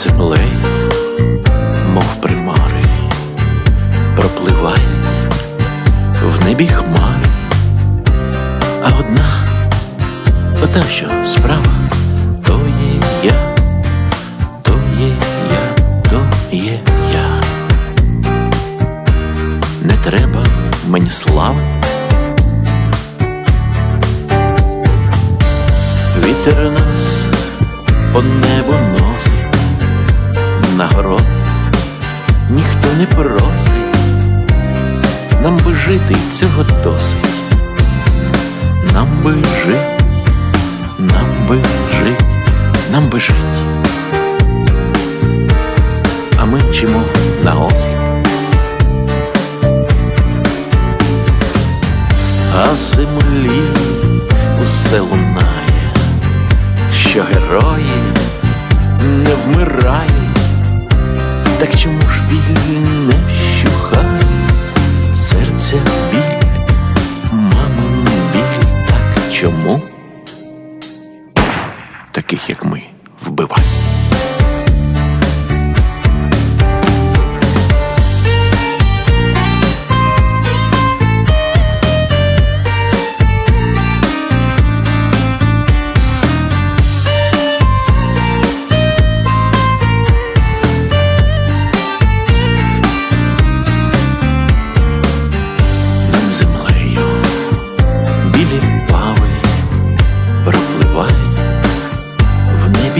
землею, мов примари, пропливають в небі хмари, а одна, ота, що справа, то є я, то є я, то є я. Не треба мені слави. Вітер нас по небу нагород ніхто не просить, нам би жити цього досить, нам би жить, нам би жить, нам би жить. А ми вчимо на осліп. А землі усе лунає, що герої не вмирають, так чому ж біль не вщухає, серця біль, мамин біль, так чому? Таких, як ми, вбивають.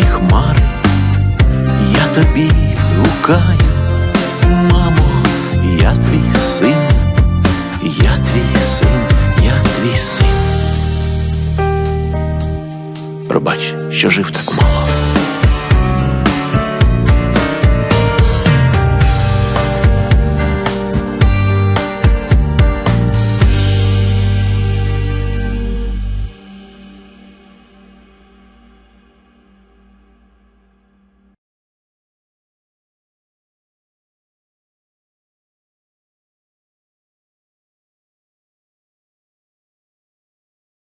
Небі хмари. Я тобі гукаю, мамо, я твій син, я твій син, я твій син. Пробач, що жив так мало.